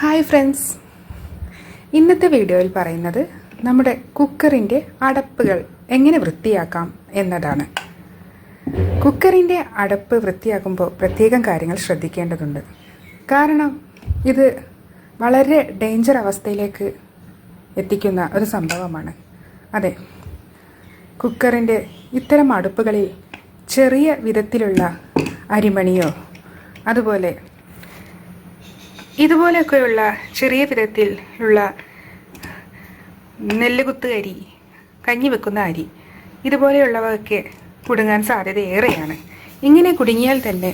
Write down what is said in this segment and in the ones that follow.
Hi friends. ഇന്നത്തെ വീഡിയോയിൽ പറയുന്നത് നമ്മുടെ കുക്കറിന്റെ അടപ്പുകൾ എങ്ങനെ വൃത്തിയാക്കാം എന്നതാണ്. കുക്കറിന്റെ അടപ്പ് വൃത്തിയാക്കുമ്പോൾ പ്രത്യേകം കാര്യങ്ങൾ ശ്രദ്ധിക്കേണ്ടതുണ്ട്. കാരണം ഇത് വളരെ ഡേഞ്ചർ അവസ്ഥയിലേക്ക് എത്തിക്കുന്ന ഒരു സംഭവമാണ്. അതെ കുക്കറിന്റെ ഇത്തരം അടുപ്പുകളിൽ ചെറിയ വിധത്തിലുള്ള അരിമണിയോ അതുപോലെ ഇതുപോലെയൊക്കെയുള്ള ചെറിയ വിധത്തിൽ ഉള്ള നെല്ലുകുത്ത് അരി കഞ്ഞി വെക്കുന്ന അരി ഇതുപോലെയുള്ളവയൊക്കെ കുടുങ്ങാൻ സാധ്യത ഏറെയാണ്. ഇങ്ങനെ കുടുങ്ങിയാൽ തന്നെ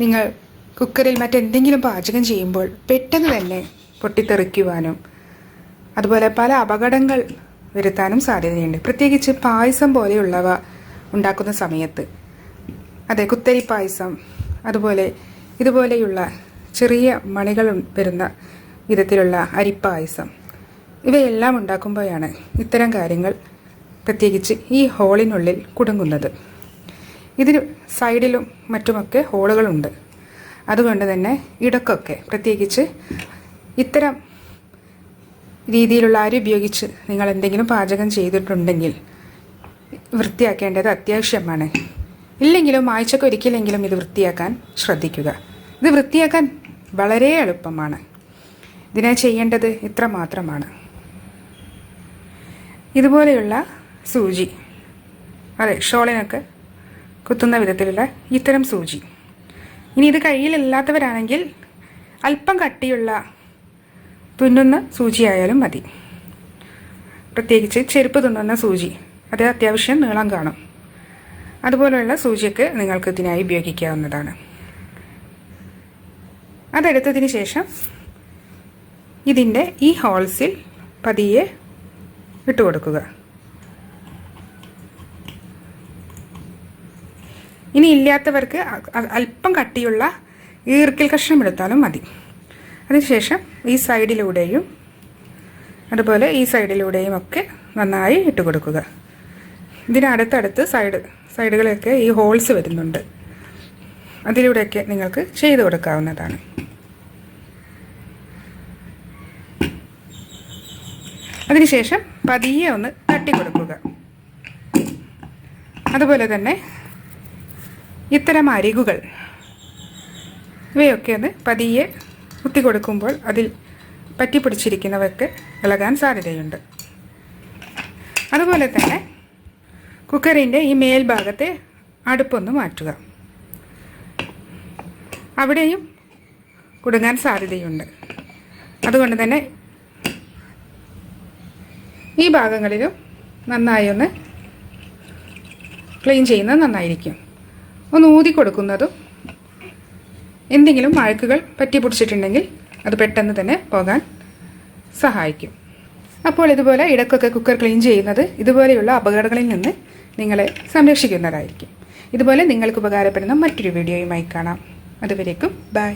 നിങ്ങൾ കുക്കറിൽ മറ്റെന്തെങ്കിലും പാചകം ചെയ്യുമ്പോൾ പെട്ടെന്ന് തന്നെ പൊട്ടിത്തെറിക്കുവാനും അതുപോലെ പല അപകടങ്ങൾ വരുത്താനും സാധ്യതയുണ്ട്. പ്രത്യേകിച്ച് പായസം പോലെയുള്ളവ ഉണ്ടാക്കുന്ന സമയത്ത്. അതെ കുത്തരി പായസം അതുപോലെ ഇതുപോലെയുള്ള ചെറിയ മണികൾ വരുന്ന വിധത്തിലുള്ള അരിപ്പായസം. ഇവയെല്ലാം ഉണ്ടാക്കുമ്പോഴാണ് ഇത്തരം കാര്യങ്ങൾ പ്രത്യേകിച്ച് ഈ ഹോളിനുള്ളിൽ കുടുങ്ങുന്നത്. ഇതിന് സൈഡിലും മറ്റുമൊക്കെ ഹോളുകളുണ്ട്. അതുകൊണ്ട് തന്നെ ഇടക്കൊക്കെ പ്രത്യേകിച്ച് ഇത്തരം രീതിയിലുള്ള അരി ഉപയോഗിച്ച് നിങ്ങൾ എന്തെങ്കിലും പാചകം ചെയ്തിട്ടുണ്ടെങ്കിൽ വൃത്തിയാക്കേണ്ടത് അത്യാവശ്യമാണ്. ഇല്ലെങ്കിലും ആഴ്ചക്ക് ഒരിക്കലെങ്കിലും ഇത് വൃത്തിയാക്കാൻ ശ്രദ്ധിക്കുക. ഇത് വൃത്തിയാക്കാൻ വളരെ എളുപ്പമാണ്. ഇതിനെ ചെയ്യേണ്ടത് ഇത്ര മാത്രമാണ്. ഇതുപോലെയുള്ള സൂചി. അതെ ഷോളിനൊക്കെ കുത്തുന്ന വിധത്തിലുള്ള ഇത്തരം സൂചി. ഇനി ഇത് കയ്യിലില്ലാത്തവരാണെങ്കിൽ അല്പം കട്ടിയുള്ള തുന്നുന്ന സൂചിയായാലും മതി. പ്രത്യേകിച്ച് ചെരുപ്പ് തുന്നുന്ന സൂചി. അത് അത്യാവശ്യം നീളം കാണും. അതുപോലെയുള്ള സൂചിയൊക്കെ നിങ്ങൾക്ക് ഇതിനായി ഉപയോഗിക്കാവുന്നതാണ്. അതെടുത്തതിന് ശേഷം ഇതിന്റെ ഈ ഹോൾസിൽ പതിയെ ഇട്ട് കൊടുക്കുക. ഇനി ഇല്ലാത്തവർക്ക് അല്പം കട്ടിയുള്ള ഈർക്കിൽ കഷ്ണം എടുത്താലും മതി. അതിനുശേഷം ഈ സൈഡിലൂടെയും അതുപോലെ ഈ സൈഡിലൂടെയും ഒക്കെ നന്നായി ഇട്ട് കൊടുക്കുക. ഇതിനടുത്തടുത്ത് സൈഡ് സൈഡുകളൊക്കെ ഈ ഹോൾസ് വരുന്നുണ്ട്. അതിലൂടെയൊക്കെ നിങ്ങൾക്ക് ചെയ്തു കൊടുക്കാവുന്നതാണ്. അതിനുശേഷം പതിയെ ഒന്ന് തട്ടി കൊടുക്കുക അതുപോലെ തന്നെ ഇത്തരം അരികുകൾ ഇവയൊക്കെ ഒന്ന് പതിയെ കുത്തി കൊടുക്കുമ്പോൾ അതിൽ പറ്റിപ്പിടിച്ചിരിക്കുന്നവർക്ക് ഇളകാൻ സാധ്യതയുണ്ട്. അതുപോലെ തന്നെ കുക്കറിന്റെ ഈ മേൽഭാഗത്തെ അടുപ്പൊന്ന് മാറ്റുക. അവിടെയും കുടുങ്ങാൻ സാധ്യതയുണ്ട്. അതുകൊണ്ട് തന്നെ ഈ ഭാഗങ്ങളിലും നന്നായി ഒന്ന് ക്ലീൻ ചെയ്യുന്നത് നന്നായിരിക്കും. ഒന്ന് ഊതി കൊടുക്കുന്നതും എന്തെങ്കിലും അഴുക്കുകൾ പറ്റി പിടിച്ചിട്ടുണ്ടെങ്കിൽ അത് പെട്ടെന്ന് തന്നെ പോകാൻ സഹായിക്കും. അപ്പോൾ ഇതുപോലെ ഇടക്കൊക്കെ കുക്കർ ക്ലീൻ ചെയ്യുന്നത് ഇതുപോലെയുള്ള അപകടങ്ങളിൽ നിന്ന് നിങ്ങളെ സംരക്ഷിക്കുന്നതായിരിക്കും. ഇതുപോലെ നിങ്ങൾക്ക് ഉപകാരപ്പെടുന്ന മറ്റൊരു വീഡിയോയുമായി കാണാം. അതുവരേക്കും. ബൈ.